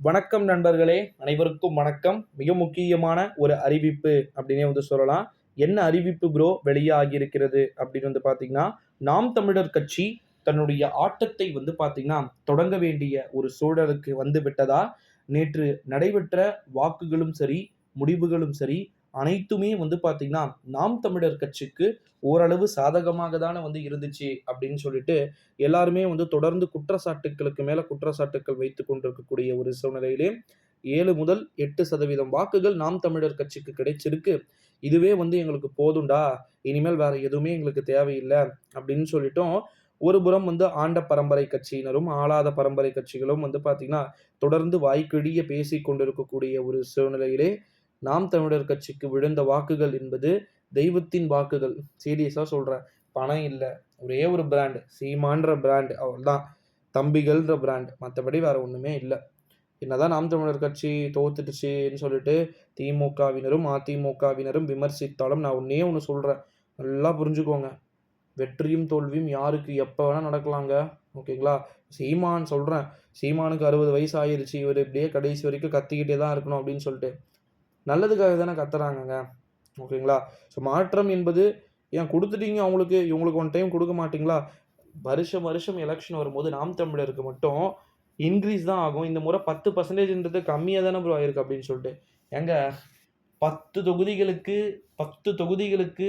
வணக்கம் நண்பர்களே அனைவருக்கும் வணக்கம். மிக முக்கியமான ஒரு அறிவிப்பு அப்படின்னே வந்து சொல்லலாம். என்ன அறிவிப்பு ப்ரோ வெளியாகி இருக்கிறது அப்படின்னு வந்து பார்த்தீங்கன்னா நாம் தமிழர் கட்சி தன்னுடைய ஆட்டத்தை வந்து பார்த்தீங்கன்னா தொடங்க வேண்டிய ஒரு சூழலுக்கு வந்து விட்டதா? நேற்று நடைபெற்ற வாக்குகளும் சரி முடிவுகளும் சரி அனைத்துமே வந்து பார்த்தீங்கன்னா நாம் தமிழர் கட்சிக்கு ஓரளவு சாதகமாக தானே வந்து இருந்துச்சு அப்படின்னு சொல்லிட்டு எல்லாருமே வந்து தொடர்ந்து குற்றச்சாட்டுக்களுக்கு மேலே குற்றச்சாட்டுக்கள் வைத்து கொண்டிருக்கக்கூடிய ஒரு சூழ்நிலையிலே ஏழு முதல் எட்டு சதவீதம் வாக்குகள் நாம் தமிழர் கட்சிக்கு கிடைச்சிருக்கு. இதுவே வந்து எங்களுக்கு போதுண்டா இனிமேல் வேற எதுவுமே எங்களுக்கு தேவையில்லை அப்படின்னு சொல்லிட்டோம் ஒரு புறம் வந்து ஆண்ட பரம்பரை கட்சியினரும் ஆளாத பரம்பரை கட்சிகளும் வந்து பார்த்தீங்கன்னா தொடர்ந்து வாய்க்கிழிய பேசி கொண்டிருக்கக்கூடிய ஒரு சூழ்நிலையிலே நாம் தமிழர் கட்சிக்கு விழுந்த வாக்குகள் என்பது தெய்வத்தின் வாக்குகள். சீரியஸாக சொல்கிறேன் பணம் இல்லை. ஒரே ஒரு பிராண்டு சீமான்ற பிராண்ட் அவ்வளோதான் தம்பிகள்ன்ற பிராண்ட் மற்றபடி வேறு ஒன்றுமே இல்லை. என்னதான் நாம் தமிழர் கட்சி தோத்துட்டுச்சுன்னு சொல்லிட்டு திமுகவினரும் அதிமுகவினரும் விமர்சித்தாலும் நான் ஒன்றே ஒன்று சொல்கிறேன் நல்லா புரிஞ்சுக்கோங்க. வெற்றியும் தோல்வியும் யாருக்கு எப்போ வேணால் நடக்கலாங்க. ஓகேங்களா? சீமான் சொல்கிறேன் சீமானுக்கு அறுபது வயசு ஆயிடுச்சு இவர் இப்படியே கடைசி வரைக்கும் கத்திக்கிட்டே தான் இருக்கணும் அப்படின்னு சொல்லிட்டு. நல்லதுக்காக தானே கத்துறாங்கங்க. ஓகேங்களா? ஸோ மாற்றம் என்பது ஏன் கொடுத்துட்டீங்க அவங்களுக்கு? இவங்களுக்கு ஒன் டைம் கொடுக்க மாட்டிங்களா? வருஷம் வருஷம் எலெக்ஷன் வரும்போது நாம் தமிழருக்கு மட்டும் இன்க்ரீஸ் தான் ஆகும். இந்த முறை பத்து பர்சன்டேஜ்ன்றது கம்மியாக தானே ப்ரோ ஆயிருக்கு அப்படின்னு சொல்லிட்டு. ஏங்க பத்து தொகுதிகளுக்கு பத்து தொகுதிகளுக்கு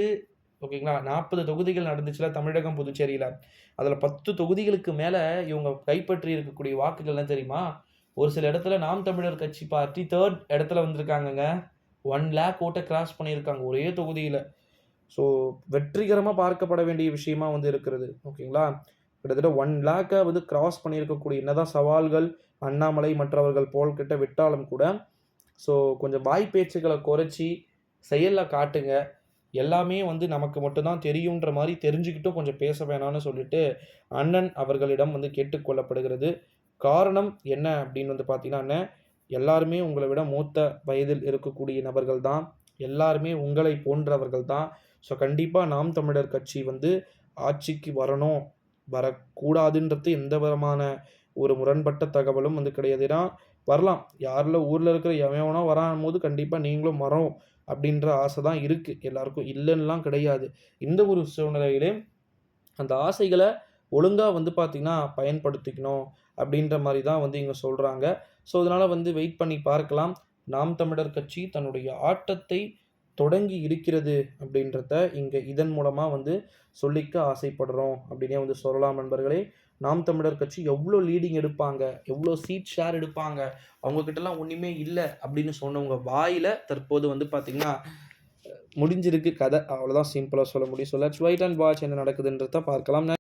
ஓகேங்களா? நாற்பது தொகுதிகள் நடந்துச்சுல தமிழகம் புதுச்சேரியில். அதில் பத்து தொகுதிகளுக்கு மேலே இவங்க கைப்பற்றி இருக்கக்கூடிய வாக்குகள்லாம் தெரியுமா? ஒரு சில இடத்துல நாம் தமிழர் கட்சி பார்ட்டி தேர்ட் இடத்துல வந்திருக்காங்கங்க. ஒன் லேக் ஓட்டை கிராஸ் பண்ணியிருக்காங்க ஒரே தொகுதியில். ஸோ வெற்றிகரமாக பார்க்கப்பட வேண்டிய விஷயமா வந்து இருக்கிறது. ஓகேங்களா? கிட்டத்தட்ட ஒன் லேக்கை வந்து கிராஸ் பண்ணியிருக்கக்கூடிய என்னதான் சவால்கள் அண்ணாமலை மற்றவர்கள் போல் கிட்ட விட்டாலும் கூட ஸோ கொஞ்சம் வாய் பேச்சுகளை குறைச்சி செயலில் காட்டுங்க. எல்லாமே வந்து நமக்கு மட்டும்தான் தெரியுன்ற மாதிரி தெரிஞ்சுக்கிட்டும் கொஞ்சம் பேச வேணாம்னு சொல்லிட்டு அண்ணன் அவர்களிடம் வந்து கேட்டுக்கொள்ளப்படுகிறது காரணம் என்ன அப்படின்னு வந்து பார்த்தீங்கன்னா எல்லாருமே உங்களை விட மூத்த வயதில் இருக்கக்கூடிய நபர்கள் தான். எல்லாருமே உங்களை போன்றவர்கள் தான். ஸோ கண்டிப்பாக நாம் தமிழர் கட்சி வந்து ஆட்சிக்கு வரணும். வரக்கூடாதுன்றது எந்த விதமான ஒரு முரண்பட்ட தகவலும் வந்து கிடையாது. ஏன்னா வரலாம். யாரில் ஊரில் இருக்கிற எவனோ வரான் போது கண்டிப்பாக நீங்களும் வரோம் அப்படின்ற ஆசை தான் இருக்குது எல்லாருக்கும் இல்லைன்னெலாம் கிடையாது. இந்த ஒரு சூழ்நிலையிலே அந்த ஆசைகளை ஒழுங்காக வந்து பார்த்திங்கன்னா பயன்படுத்திக்கணும் அப்படின்ற மாதிரி தான் வந்து இங்கே சொல்கிறாங்க ஸோ அதனால் வந்து வெயிட் பண்ணி பார்க்கலாம். நாம் தமிழர் கட்சி தன்னுடைய ஆட்டத்தை தொடங்கி இருக்கிறது அப்படின்றத இங்கே இதன் மூலமாக வந்து சொல்லிக்க ஆசைப்படுறோம் அப்படின்னே வந்து சொல்லலாம் நண்பர்களே. நாம் தமிழர் கட்சி எவ்வளோ லீடிங் எடுப்பாங்க எவ்வளோ சீட் ஷேர் எடுப்பாங்க அவங்கக்கிட்டலாம் ஒன்றுமே இல்லை அப்படின்னு சொன்னவங்க வாயில் தற்போது வந்து பார்த்திங்கன்னா முடிஞ்சிருக்கு கதை. அவ்வளோதான் சிம்பிளாக சொல்ல முடியும். So let's wait and watch என்ன நடக்குதுன்றத பார்க்கலாம்.